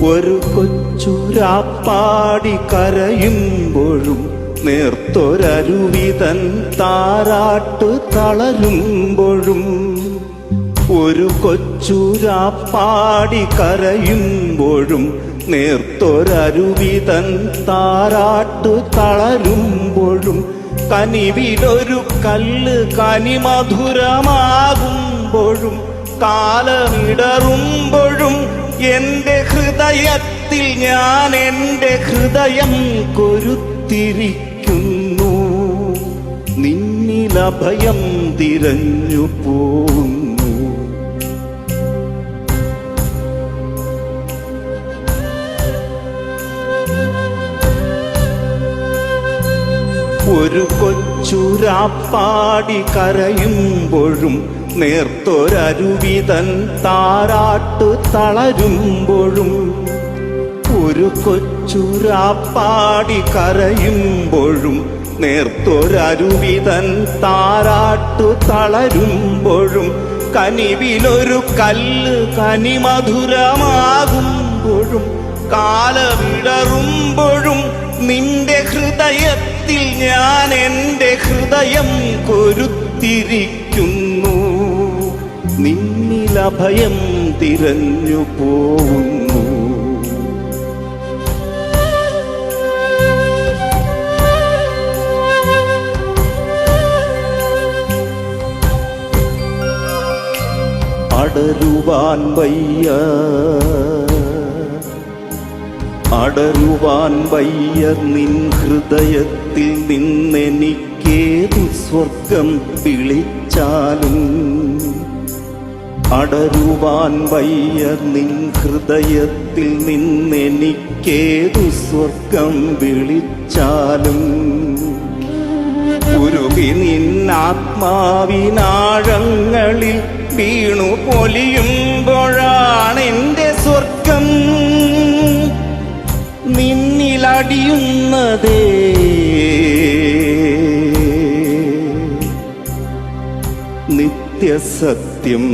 ഒരു കൊച്ചുരാപ്പാടി കരയുമ്പോഴും നേർത്തൊരരുവിതൻ താരാട്ട് തളരുമ്പോഴും ഒരു കൊച്ചുരാപ്പാടി കരയുമ്പോഴും നേർത്തൊരരുവിതൻ താരാട്ട് തളരുമ്പോഴും കനിവിലൊരു കല്ല് കനിമധുരമാകുമ്പോഴും കാലമിടറുമ്പോഴും എന്റെ ഹൃദയത്തിൽ ഞാൻ എന്റെ ഹൃദയം കൊരുത്തിരിക്കുന്നു. നിന്നിലഭയം തിരഞ്ഞു പോകുന്നു ഒരു കൊച്ചുരാപ്പാടി കരയുമ്പോഴും നേർത്തൊരരുവിതൻ താരാട്ടു തളരുമ്പോഴും ഒരു കൊച്ചുരാപ്പാടി കരയുമ്പോഴും നേർത്തൊരരുവിതൻ താരാട്ടു തളരുമ്പോഴും കനിവിലൊരു കല്ല് കനിമധുരമാകുമ്പോഴും കാലവിടറും ഹൃദയത്തിൽ ഞാൻ എന്റെ ഹൃദയം കൊരുത്തിരിക്കുന്നു. നിന്നിലഭയം തിരഞ്ഞു പോകുന്നു അടരുവാൻ വയ്യ അടരുവാൻ വയ്യ നിൻ ഹൃദയത്തിൽ നിന്നെനിക്കേതു സ്വർഗം വിളിച്ചാലും. അടരുവാൻ വയ്യ നിൻ ഹൃദയത്തിൽ നിന്നെനിക്കേതു സ്വർഗം വിളിച്ചാലും. ഗുരുവി നിൻ ആത്മാവിനാഴങ്ങളിൽ വീണു പൊലിയുമ്പോഴാണ് നിന്നിലടിയുന്നതേ നിത്യസത്യം